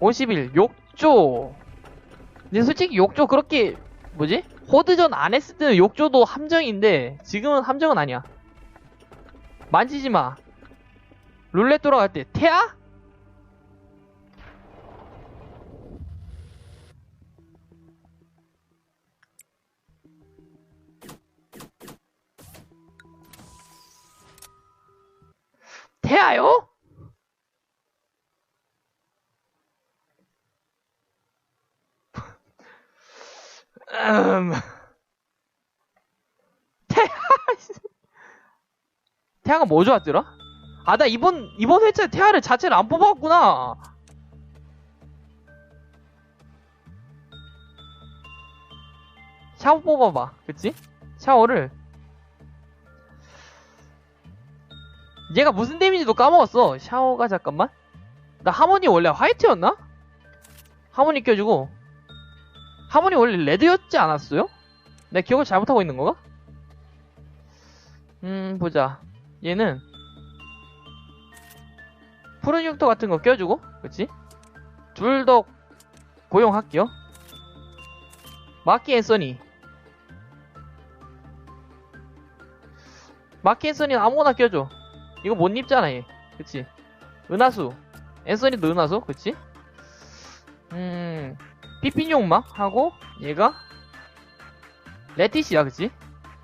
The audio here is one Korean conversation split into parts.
51 욕조 근데 솔직히 욕조 그렇게 뭐지? 호드전 안 했을 때는 욕조도 함정인데 지금은 함정은 아니야 만지지 마 룰렛 돌아갈 때 태아? 태아가 뭐 좋았더라? 아 나 이번 이번 회차에 태아를 자체를 안 뽑아왔구나 샤워 뽑아봐 그치? 샤워를 얘가 무슨 데미지도 까먹었어 샤워가 잠깐만 나 하모니 원래 화이트였나? 하모니 껴주고 하모니 원래 레드였지 않았어요? 내 기억을 잘못하고 있는 건가? 음 보자 얘는 푸른 흉터 같은 거 껴주고 그치? 둘더 고용할게요 마키 앤 써니 마키 앤 써니는 아무거나 껴줘 이거 못 입잖아 얘 그치? 은하수 앤서니도 은하수 그치? 음 피핀 용막 하고 얘가 레티시야 그치?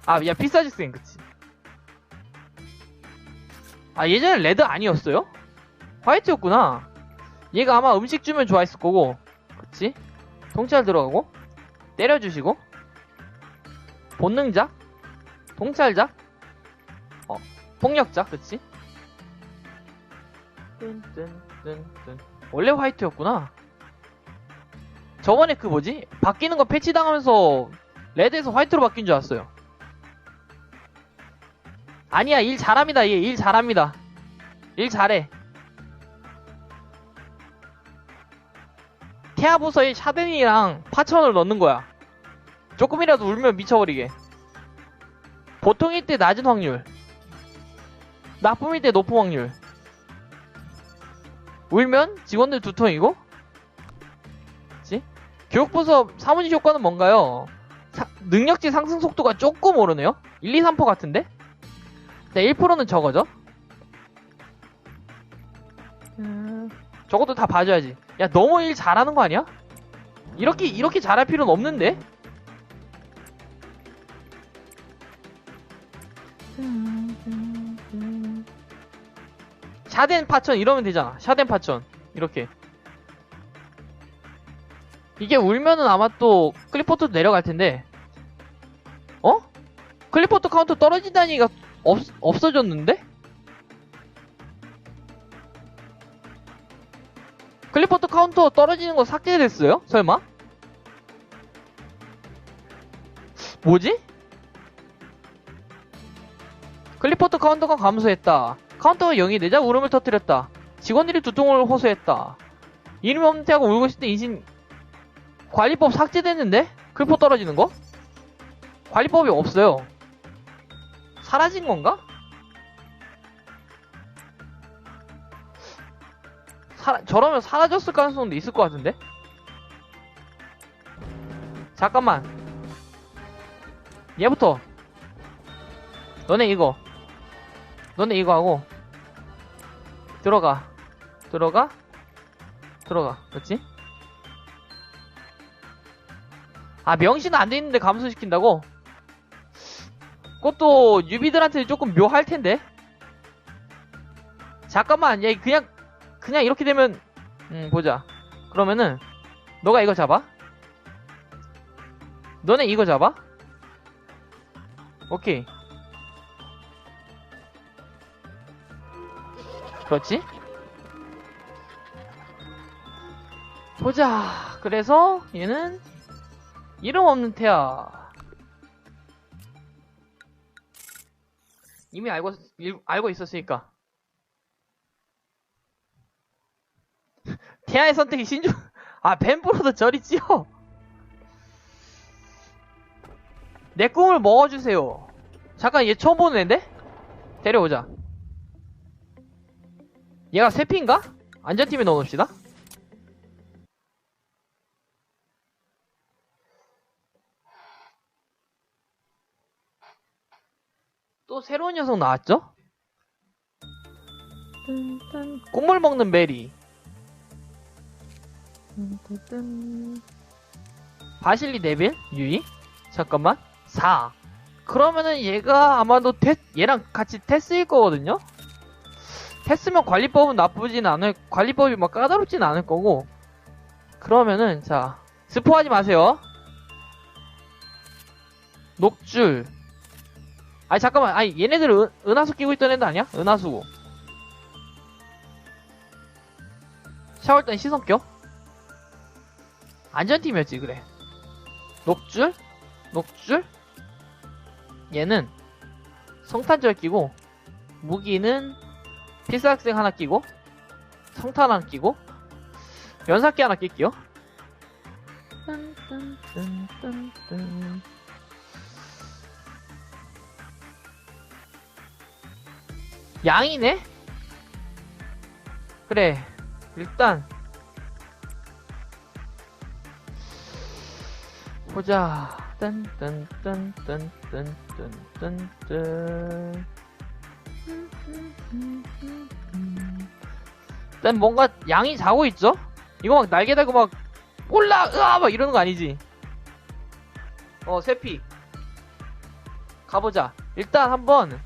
아야 피사직생 그치? 아 예전에 레드 아니었어요? 화이트였구나. 얘가 아마 음식 주면 좋아했을 거고. 그치? 통찰 들어가고. 때려주시고. 본능작 통찰작 어 폭력작 그치? 뜬뜬뜬뜬. 원래 화이트였구나. 저번에 그 뭐지? 바뀌는 거 패치당하면서 레드에서 화이트로 바뀐 줄 알았어요 아니야 일 잘합니다 얘 일 잘합니다 일 잘해 태아부서에 샤덴이랑 파천을 넣는 거야 조금이라도 울면 미쳐버리게 보통일 때 낮은 확률 나쁨일 때 높은 확률 울면 직원들 두통이고 그치? 교육부서 사무직 효과는 뭔가요? 사- 능력치 상승 속도가 조금 오르네요? 1, 2, 3% 같은데? 네, 1%는 저거죠? 음, 저것도 다 봐줘야지. 야, 너무 일 잘하는 거 아니야? 이렇게, 이렇게 잘할 필요는 없는데? 샤덴 파천 이러면 되잖아. 샤덴 파천. 이렇게. 이게 울면은 아마 또 클리포트 내려갈 텐데. 어? 클리포트 카운터 떨어지다니가 없, 없어졌는데? 클리포트 카운터 떨어지는 거 삭제됐어요? 설마? 뭐지? 클리포트 카운터가 감소했다. 카운터가 0이 되자 울음을 터뜨렸다. 직원들이 두통을 호소했다. 이름 없는 태하고 울고 있을 때 인신 관리법 삭제됐는데? 클포 떨어지는 거? 관리법이 없어요. 사라진 건가? 사, 저러면 사라졌을 가능성도 있을 것 같은데? 잠깐만. 얘부터. 너네 이거. 너네 이거 하고. 들어가. 들어가. 들어가. 그렇지? 아, 명시는 안돼 있는데 감소시킨다고? 그것도 유비들한테 조금 묘할 텐데. 잠깐만, 얘 그냥 그냥 이렇게 되면 음 보자. 그러면은 너가 이거 잡아. 너네 이거 잡아. 오케이. 그렇지? 보자. 그래서 얘는 이름 없는 태야. 이미 알고 일- 알고 있었으니까. 태아의 선택이 신중. 아 벤프로도 저리 찌어. 내 꿈을 먹어주세요. 잠깐 얘 처음 보는 애인데? 데려오자. 얘가 세피인가? 안전팀에 넣어놓읍시다. 또 새로운 녀석 나왔죠? 꿈을 먹는 베리. 바실리 네빌? 유이? 잠깐만. 4. 그러면은 얘가 아마도 테, 얘랑 같이 테스일 거거든요? 테스면 관리법은 나쁘진 않을, 관리법이 막 까다롭진 않을 거고. 그러면은, 자, 스포하지 마세요. 녹줄. 아니, 잠깐만. 아니, 얘네들 은, 은하수 끼고 있던 애들 아니야? 은하수. 샤워할 땐 시선 껴? 안전팀이었지, 그래. 녹줄? 녹줄? 얘는 성탄절 끼고, 무기는 필사학생 하나 끼고, 성탄 하나 끼고, 연사기 하나 낄게요. 딴딴딴딴딴. 양이네? 그래, 일단, 보자. 딴딴딴딴딴딴딴. 일단 뭔가 양이 자고 있죠? 이거 막 날개 달고 막 올라 으아 막 이러는 거 아니지? 어 세피 가보자. 일단 한번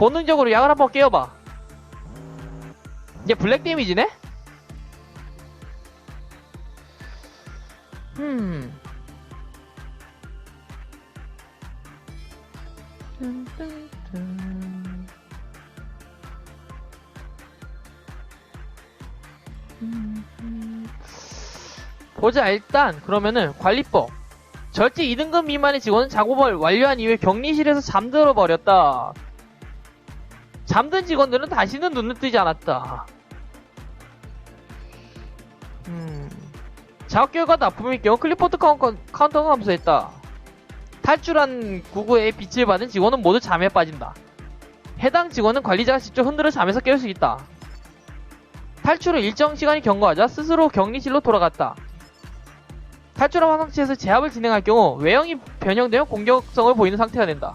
본능적으로 양을 한번 깨워봐. 이제 블랙 데미지네? 음. 보자 일단 그러면은 관리법 절대 2등급 미만의 직원은 작업을 완료한 이후에 격리실에서 잠들어 버렸다. 잠든 직원들은 다시는 눈을 뜨지 않았다. 음. 작업 결과 납품일 경우 클리포트 카운터, 카운터가 감소했다. 탈출한 구구에 빛을 받은 직원은 모두 잠에 빠진다. 해당 직원은 관리자가 직접 흔들어 잠에서 깨울 수 있다. 탈출 후 일정 시간이 경과하자 스스로 격리실로 돌아갔다. 탈출한 화상체에서 제압을 진행할 경우 외형이 변형되어 공격성을 보이는 상태가 된다.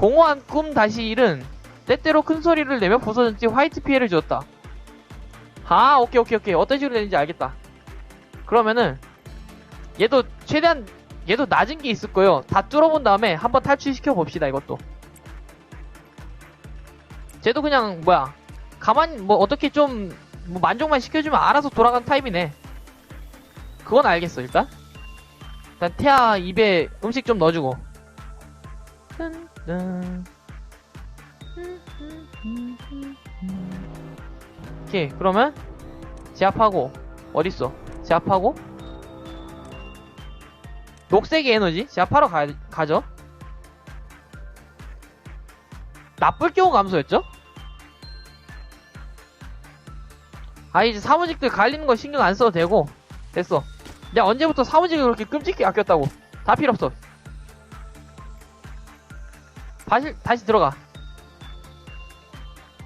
공허한 꿈 다시 일은 때때로 큰 소리를 내며 부서진 뒤 화이트 피해를 주었다. 아, 오케이, 오케이, 오케이. 어떤 식으로 되는지 알겠다. 그러면은, 얘도 최대한, 얘도 낮은 게 있을 거예요. 다 뚫어본 다음에 한번 탈출시켜 봅시다, 이것도. 쟤도 그냥, 뭐야, 가만히, 뭐, 어떻게 좀, 뭐 만족만 시켜주면 알아서 돌아가는 타입이네. 그건 알겠어, 일단. 일단, 태아 입에 음식 좀 넣어주고. 딴. 오케이 그러면 제압하고 어딨어? 제압하고? 녹색의 에너지? 제압하러 가, 가죠? 나쁠 경우 감소했죠? 아 이제 사무직들 갈리는 거 신경 안 써도 되고 됐어. 내가 언제부터 사무직을 그렇게 끔찍하게 아꼈다고? 다 필요 없어 다시 다시 들어가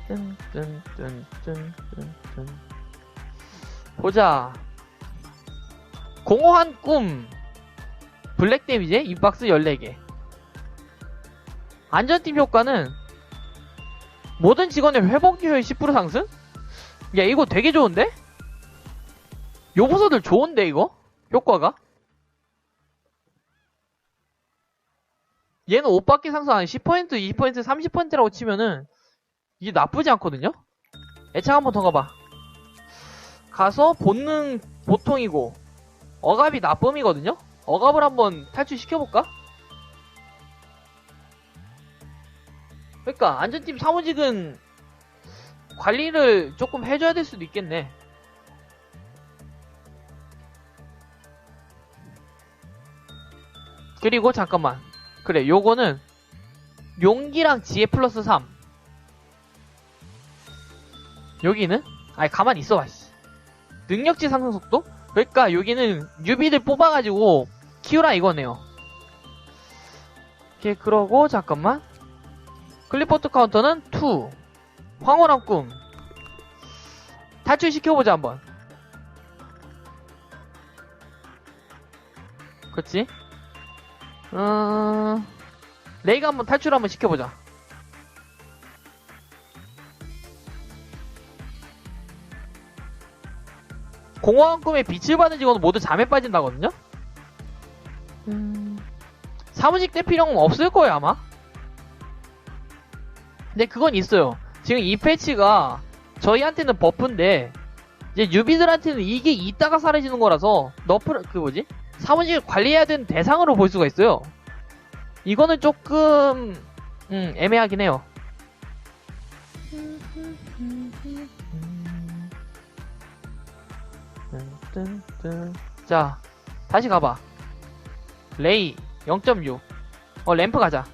뜬뜬뜬뜬뜬뜬 보자 공허한 꿈 블랙 데미지 인박스 14개 안전팀 효과는 모든 직원의 회복 효율 10% 상승? 야 이거 되게 좋은데? 요보서들 좋은데 이거? 효과가? 얘는 옷 받기 상승 한 10%, 20%, 30%라고 치면은 이게 나쁘지 않거든요? 애착 한번 더 가봐. 가서 본능 보통이고 억압이 나쁨이거든요? 억압을 한번 탈출시켜볼까? 그러니까 안전팀 사무직은 관리를 조금 해줘야 될 수도 있겠네. 그리고 잠깐만. 그래, 요거는 용기랑 지혜 플러스 3. 여기는? 아니, 가만히 있어봐, 씨. 능력치 상승 속도? 그러니까 여기는 유비들 뽑아가지고 키우라 이거네요. 오케이, 그러고, 잠깐만. 클리포트 카운터는 2. 황홀한 꿈. 탈출시켜보자, 한번. 그치? 어... 레이가 한번 탈출 한번 시켜보자. 공허한 꿈에 빛을 받은 직원은 모두 잠에 빠진다거든요? 음... 사무직 때 필요는 없을 거예요, 아마. 근데 그건 있어요. 지금 이 패치가 저희한테는 버프인데, 이제 유비들한테는 이게 있다가 사라지는 거라서, 너프, 그 뭐지? 사무직을 관리해야 되는 대상으로 볼 수가 있어요. 이거는 조금, 음, 애매하긴 해요. 자, 다시 가봐. 레이 0.6. 어, 램프 가자.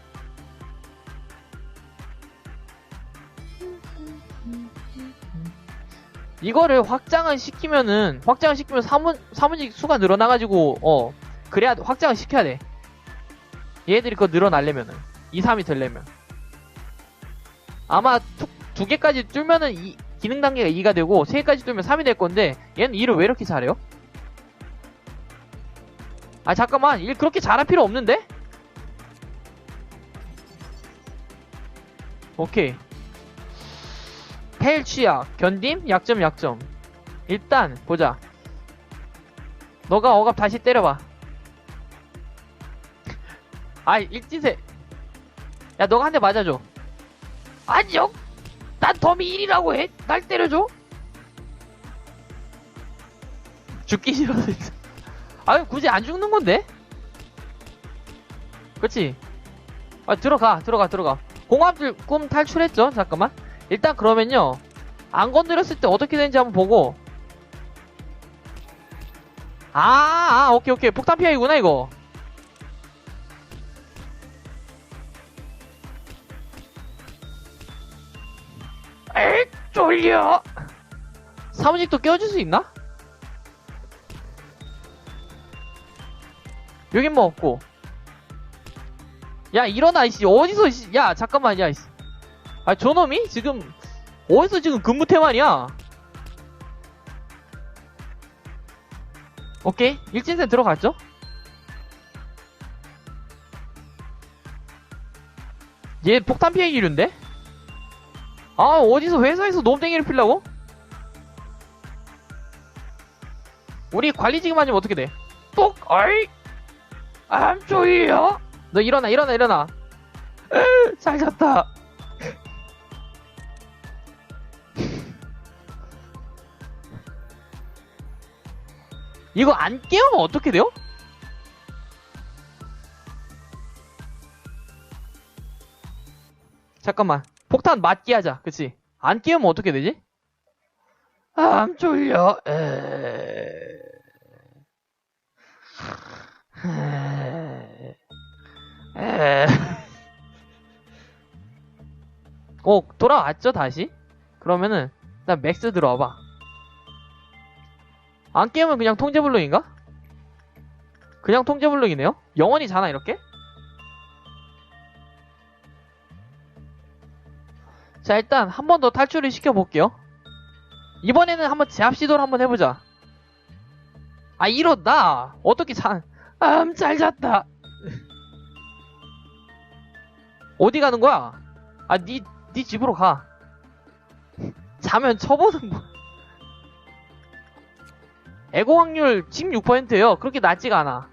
이거를 확장을 시키면은, 확장을 시키면 사무, 사무직 수가 늘어나가지고, 어, 그래야, 확장을 시켜야 돼. 얘들이 그거 늘어나려면은. 2, 3이 되려면. 아마 두, 두 개까지 뚫면은 이, 기능 단계가 2가 되고, 3개까지 뚫면 3이 될 건데, 얘는 2를 왜 이렇게 잘해요? 아, 잠깐만. 일 그렇게 잘할 필요 없는데? 오케이. 펠 취약, 견딤, 약점, 약점. 일단, 보자. 너가 억압 다시 때려봐. 아이, 일진세. 야, 너가 한 대 맞아줘. 아니요! 난 덤이 1이라고 해! 날 때려줘! 죽기 싫어서 진짜. 아유, 굳이 안 죽는 건데? 그치? 아, 들어가, 들어가, 들어가. 공합들 꿈 탈출했죠? 잠깐만. 일단 그러면요. 안 건드렸을 때 어떻게 되는지 한번 보고. 아, 아, 오케이, 오케이. 폭탄 피하기구나, 이거. 에이, 쫄려. 사무직도 깨워줄 수 있나? 여긴 뭐 없고. 야, 일어나, 이씨. 어디서, 이씨. 야, 잠깐만, 야, 이씨. 아, 저놈이? 지금, 어디서 지금 근무 태만이야? 오케이. 일진센 들어갔죠? 얘 폭탄 피해 기류인데? 아, 어디서 회사에서 놈땡이를 필라고? 우리 관리직이 맞으면 어떻게 돼? 똑! 안 졸려? 너 일어나, 일어나, 일어나. 으, 잘 잤다. 이거 안 깨우면 어떻게 돼요? 잠깐만. 폭탄 맞게 하자. 그치? 안 깨우면 어떻게 되지? 아, 안 졸려. 에... 에... 어, 돌아왔죠, 다시? 그러면은, 일단 맥스 들어와봐. 안 깨우면 그냥 통제 블록인가? 그냥 통제 블록이네요? 영원히잖아, 이렇게? 자, 일단 한 번 더 탈출을 시켜볼게요. 이번에는 한번 제압 시도를 한번 해보자. 아, 이렇다. 어떻게 자, 아, 잘 잤다. 어디 가는 거야? 아, 니, 니 집으로 가. 자면 쳐보는 거. 에고 확률 16%예요. 그렇게 낮지가 않아.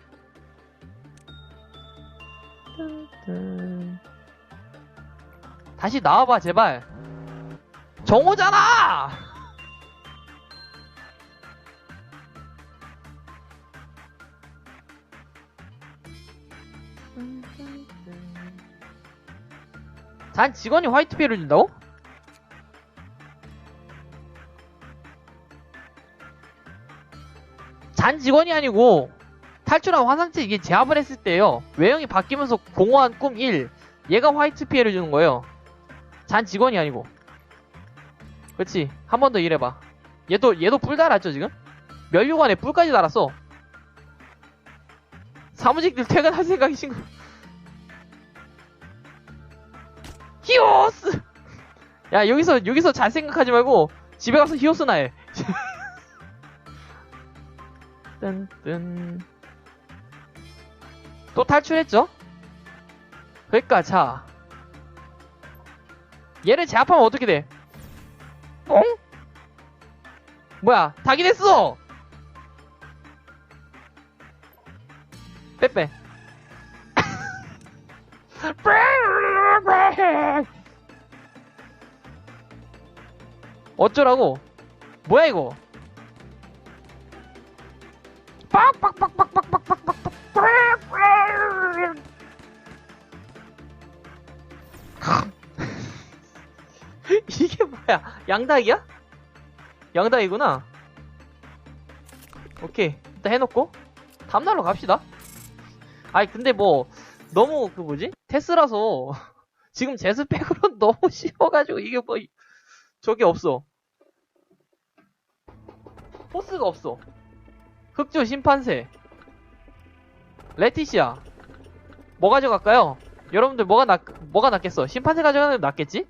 다시 나와봐, 제발. 정오잖아! 단 직원이 화이트 피해를 준다고? 잔 직원이 아니고 탈출한 화상체 이게 제압을 했을 때요. 외형이 바뀌면서 공허한 꿈 1 얘가 화이트 피해를 주는 거예요. 잔 직원이 아니고. 그렇지. 한 번 더 일해봐. 얘도 얘도 뿔 달았죠 지금? 면류관에 뿔까지 달았어? 사무직들 퇴근할 생각이신 거. 히오스! 야 여기서 여기서 잘 생각하지 말고 집에 가서 히오스나 해 뜬뜬 또 탈출했죠? 그러니까 자 얘를 제압하면 어떻게 돼? 어? 뭐야 닭이 됐어! 빼빼 어쩌라고? 뭐야 이거? 이게 뭐야? 양닭이야? 양닭이구나. 오케이. 일단 해놓고 다음날로 갑시다. 아니 근데 뭐 너무 그 뭐지? 테스라서 지금 제 스펙으로 너무 쉬워가지고 이게 뭐 저게 없어. 포스가 없어. 흑조 심판세. 레티시아. 뭐 가져갈까요? 여러분들 뭐가 낫, 뭐가 낫겠어? 심판세 가져가는 게 낫겠지?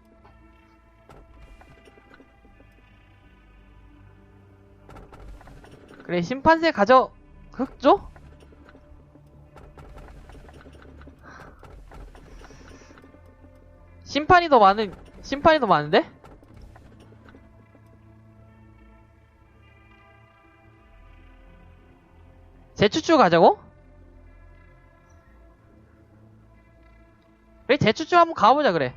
그래, 심판세 가져, 흑조? 심판이 더 많은, 심판이 더 많은데? 제추추 가자고? 그래 제추추 한번 가보자 그래.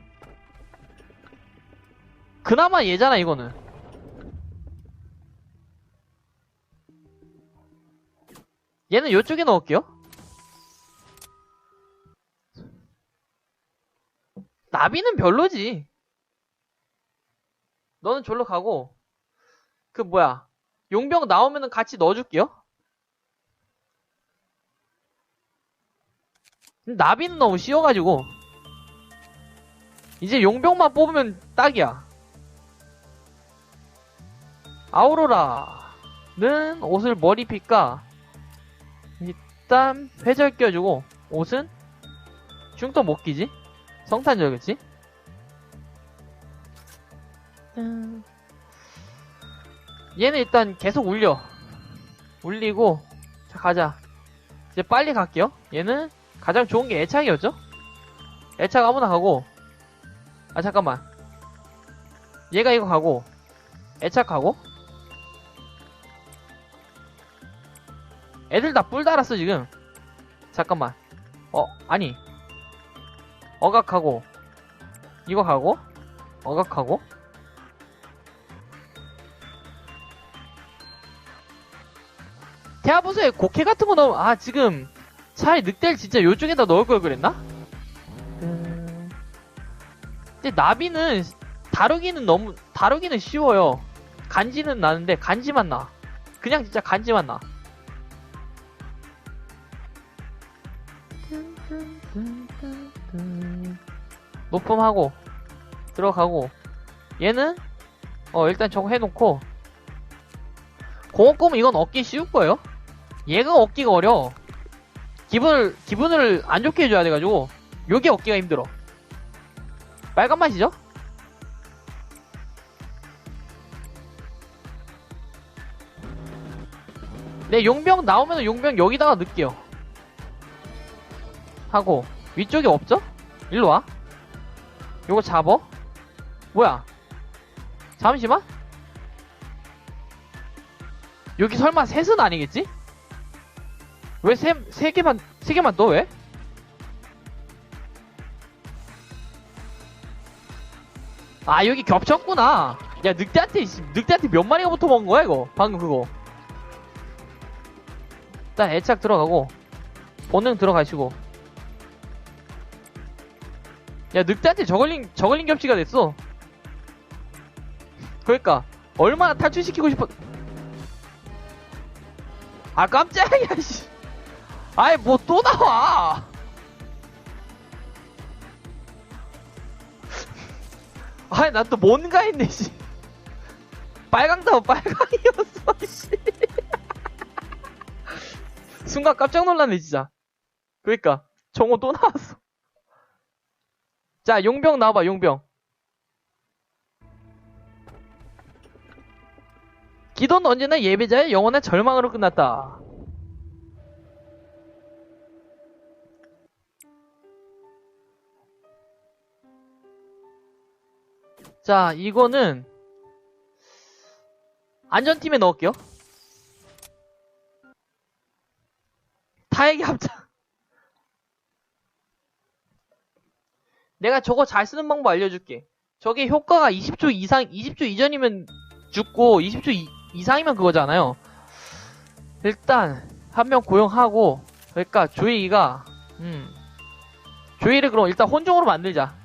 그나마 얘잖아 이거는. 얘는 요쪽에 넣을게요. 나비는 별로지. 너는 졸로 가고. 그 뭐야. 용병 나오면은 같이 넣어줄게요 나비는 너무 쉬워가지고. 이제 용병만 뽑으면 딱이야. 아우로라는 옷을 뭘 입힐까 일단 회절 껴주고 옷은 중도 못 끼지? 성탄절 그치? 음. 얘는 일단 계속 울려. 울리고 자 가자. 이제 빨리 갈게요. 얘는 가장 좋은 게 애착이었죠? 애착 아무나 가고. 아 잠깐만. 얘가 이거 가고. 애착 가고? 애들 다 뿔 달았어 지금. 잠깐만. 어 아니. 어각하고. 이거 가고? 어각하고? 대하보수에 곡해 같은 거 넣으면 아 지금 차라리 늑대를 진짜 요쪽에다 넣을 걸 그랬나? 음... 근데 나비는 다루기는 너무 다루기는 쉬워요. 간지는 나는데 간지만 나. 그냥 진짜 간지만 나. 높음하고 들어가고 얘는 어 일단 저거 해놓고 공업검은 이건 얻기 쉬울 거예요. 얘가 얻기가 어려. 기분을 기분을 안 좋게 해줘야 돼가지고 요게 얻기가 힘들어. 빨간 맛이죠? 네, 용병 나오면 용병 여기다가 넣을게요. 하고 위쪽에 없죠? 일로 와. 요거 잡어. 뭐야? 잠시만. 여기 설마 셋은 아니겠지? 왜 세, 세 개만, 세 개만 넣어, 왜? 아, 여기 겹쳤구나. 야, 늑대한테, 씨, 늑대한테 몇 마리가 붙어 먹은 거야, 이거? 방금 그거. 일단 애착 들어가고, 본능 들어가시고. 야, 늑대한테 저글링, 저글링 겹치가 됐어. 그러니까, 얼마나 탈출시키고 싶어. 아, 깜짝이야, 씨. 아이, 뭐 또 나와! 아이, 난 또 뭔가 했네, 씨. 빨강다운 빨강이었어, 씨. 순간 깜짝 놀랐네, 진짜. 그니까, 정호 또 나왔어. 자, 용병 나와봐, 용병. 기도는 언제나 예배자의 영원한 절망으로 끝났다. 자, 이거는 안전팀에 넣을게요. 타액의 합장. 내가 저거 잘 쓰는 방법 알려줄게. 저게 효과가 20초 이상, 20초 이전이면 죽고 20초 이, 이상이면 그거잖아요. 일단 한 명 고용하고 그러니까 조이가 음 조이를 그럼 일단 혼종으로 만들자.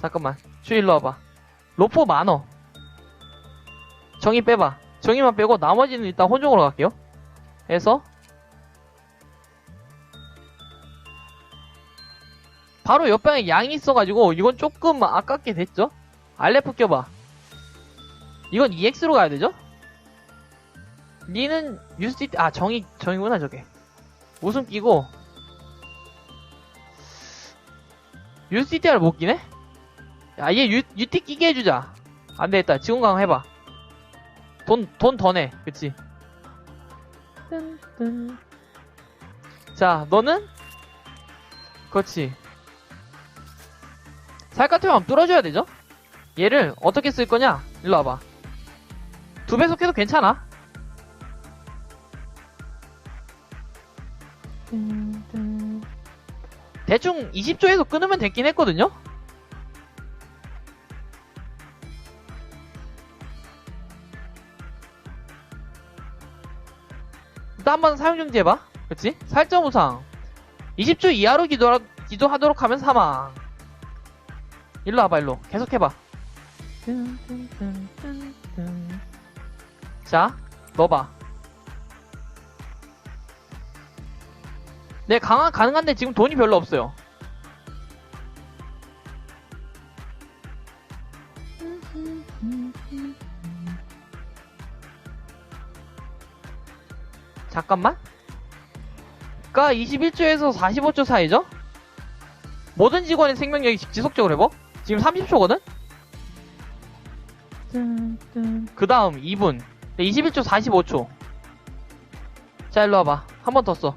잠깐만 조이 일로 와봐. 로포 많어. 정의 빼봐. 정의만 빼고 나머지는 일단 혼종으로 갈게요. 해서 바로 옆방에 양이 있어가지고 이건 조금 아깝게 됐죠? 알레프 껴봐. 이건 EX로 가야 되죠? 니는 USDT 아 정의 정의구나 저게. 웃음 끼고 USDT를 못 끼네? 야, 얘 U, UT 끼게 해주자. 안 되겠다. 지원 강화 해봐. 돈, 돈 더 내. 그치? 자, 너는? 그렇지. 살 같으면 한번 뚫어줘야 되죠? 얘를 어떻게 쓸 거냐? 일로 와봐. 두 배속 해도 괜찮아. 대충 20조에서 끊으면 됐긴 했거든요? 일단 한번 사용 중지해봐. 그치? 살점 우상. 20조 이하로 기도하, 기도하도록 하면 사망. 일로 와봐, 일로. 계속 해봐. 자, 넣어봐. 네, 강화 가능한데 지금 돈이 별로 없어요. 잠깐만. 그니까 21조에서 45조 사이죠? 모든 직원의 생명력이 지속적으로 회복? 지금 30초거든? 그 다음 2분. 21조 45초. 자, 일로 와봐. 한 번 더 써.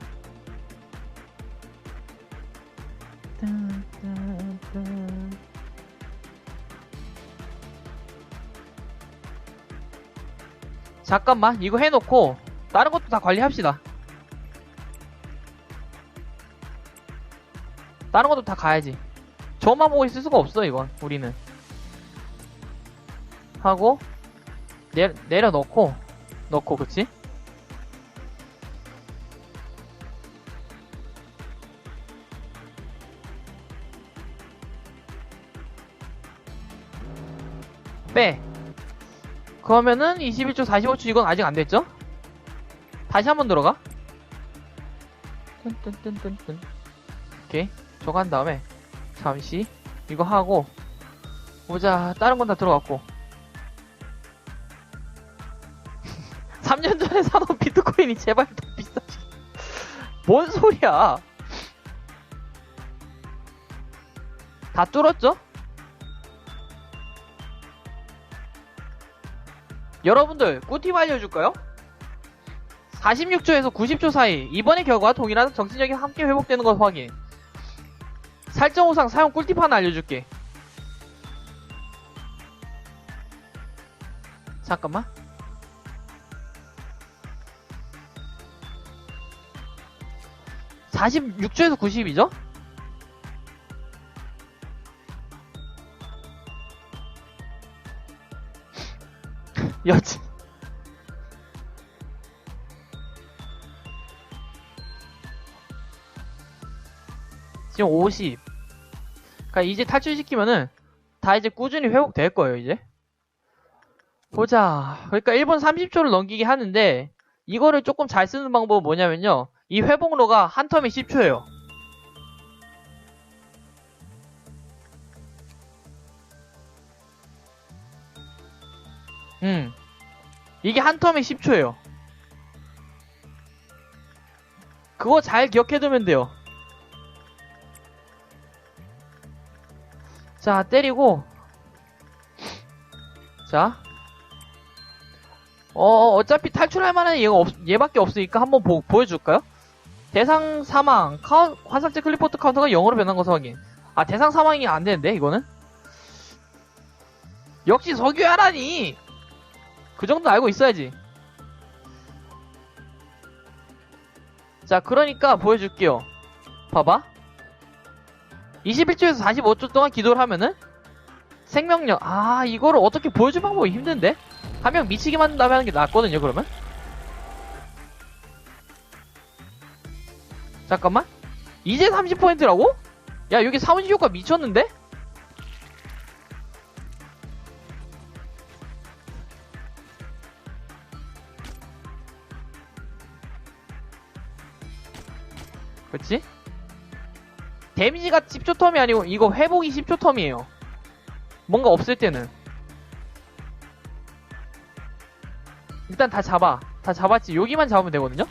잠깐만, 이거 해놓고, 다른 것도 다 관리합시다. 다른 것도 다 가야지. 저만 보고 있을 수가 없어, 이건, 우리는. 하고, 내, 내려놓고, 넣고, 그치? 빼. 그러면은 21초 45초 이건 아직 안 됐죠? 다시 한 번 들어가. 뜬뜬뜬뜬뜬. 오케이. 한 다음에 잠시 이거 하고 보자. 다른 건 다 들어갔고. 3년 전에 사놓은 비트코인이 제발 더 비싸지. 뭔 소리야? 다 뚫었죠? 여러분들 꿀팁 알려줄까요? 46초에서 90초 사이 이번의 결과 동일한 정신력이 함께 회복되는 것 확인. 살점 호상 사용 꿀팁 하나 알려줄게. 잠깐만. (46초에서 90이죠) 여친 지금 50 그니까 이제 탈출시키면은 다 이제 꾸준히 회복될 거예요 이제 보자 그러니까 1분 30초를 넘기게 하는데 이거를 조금 잘 쓰는 방법은 뭐냐면요 이 회복로가 한 텀에 10초예요 음. 이게 한 텀에 10초예요. 그거 잘 기억해두면 돼요. 자, 때리고. 자. 어, 어차피 탈출할 만한 얘가 없, 얘밖에 없으니까 한번 보, 보여줄까요? 대상 사망, 카운, 환상제 클리포트 카운터가 0으로 변한 것을 확인. 아, 대상 사망이 안 되는데, 이거는? 역시 석유야라니! 그 정도 알고 있어야지. 자, 그러니까 보여줄게요. 봐봐. 21초에서 45초 동안 기도를 하면은 생명력. 아, 이거를 어떻게 보여줄 방법이 힘든데? 한 명 미치게 만든 다음에 하는 게 낫거든요, 그러면? 잠깐만. 이제 30%라고? 야, 여기 사무실 효과 미쳤는데? 데미지가 10초 텀이 아니고 이거 회복이 10초 텀이에요. 뭔가 없을 때는. 일단 다 잡아. 다 잡았지. 여기만 잡으면 되거든요?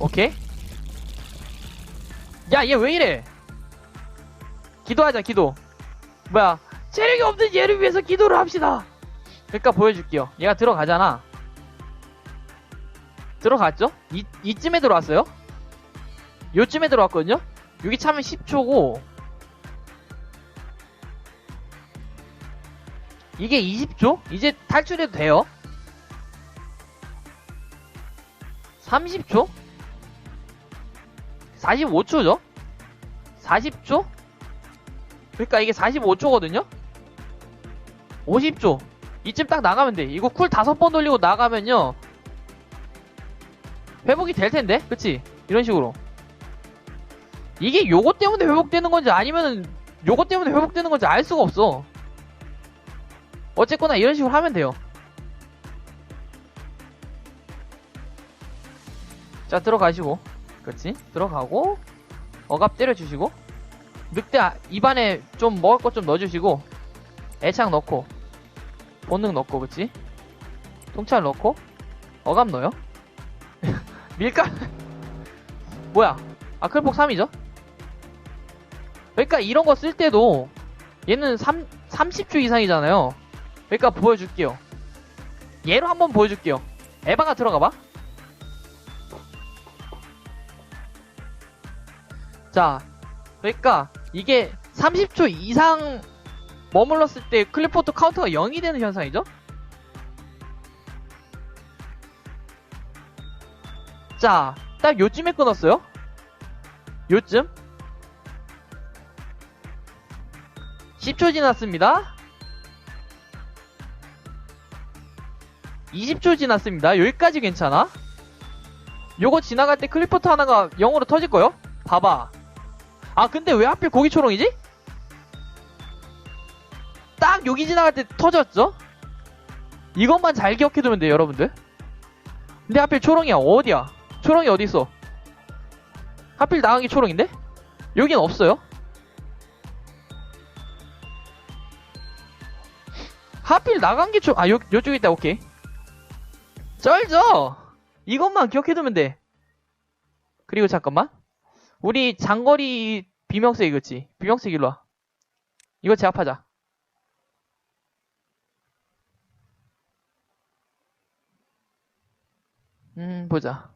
오케이. 야, 얘 왜 이래? 기도하자, 기도. 뭐야. 체력이 없는 얘를 위해서 기도를 합시다. 그러니까 보여줄게요. 얘가 들어가잖아. 들어갔죠? 이, 이쯤에 들어왔어요? 요쯤에 들어왔거든요? 여기 차면 10초고 이게 20초? 이제 탈출해도 돼요 30초? 45초죠? 40초? 그러니까 이게 45초거든요? 50초 이쯤 딱 나가면 돼 이거 쿨 5번 돌리고 나가면요 회복이 될 텐데 그치? 이런 식으로 이게 요거 때문에 회복되는 건지 아니면은 요거 때문에 회복되는 건지 알 수가 없어. 어쨌거나 이런 식으로 하면 돼요. 자, 들어가시고. 그렇지? 들어가고, 억압 때려주시고, 늑대 아- 입안에 좀 먹을 것 좀 넣어주시고, 애착 넣고, 본능 넣고, 그치? 통찰 넣고, 억압 넣어요? 밀가? 뭐야? 아클폭 3이죠? 그러니까 이런 거 쓸 때도 얘는 3, 30초 이상이잖아요. 그러니까 보여줄게요. 얘로 한번 보여줄게요. 에바가 들어가봐. 자, 그러니까 이게 30초 이상 머물렀을 때 클리포트 카운터가 0이 되는 현상이죠? 자, 딱 요쯤에 끊었어요. 요쯤? 10초 지났습니다. 20초 지났습니다. 여기까지 괜찮아? 요거 지나갈 때 클리퍼트 하나가 0으로 터질 거요? 봐봐. 아, 근데 왜 하필 고기 초롱이지? 딱 여기 지나갈 때 터졌죠? 이것만 잘 기억해두면 돼요, 여러분들. 근데 하필 초롱이야. 어디야? 초롱이 어딨어? 하필 나간 게 초롱인데? 여긴 없어요. 하필 나간 게 초, 아, 요, 요쪽에 있다, 오케이. 쩔죠? 이것만 기억해두면 돼. 그리고 잠깐만. 우리 장거리 비명색 이거지. 비명색 일로 와. 이거 제압하자. 음, 보자.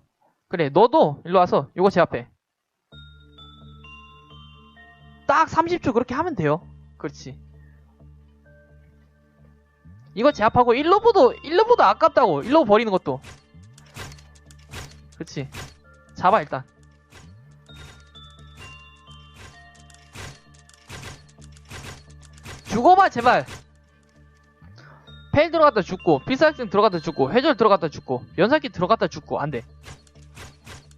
그래, 너도 일로 와서 이거 제압해. 딱 30초 그렇게 하면 돼요. 그렇지. 이거 제압하고 1로보도 1로보도 아깝다고. 1로 버리는 것도. 그치. 잡아 일단. 죽어봐 제발. 펠 들어갔다 죽고 필살생 들어갔다 죽고 회절 들어갔다 죽고 연사기 들어갔다 죽고 안돼.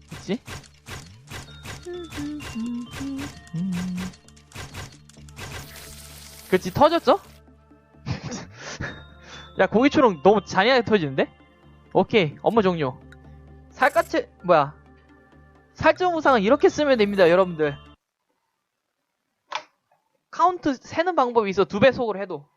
그치 그치 터졌죠? 야 고기초롱 너무 잔인하게 터지는데? 오케이 업무 종료. 살갗이 뭐야? 살점 우상은 이렇게 쓰면 됩니다 여러분들. 카운트 세는 방법이 있어. 두 배속으로 해도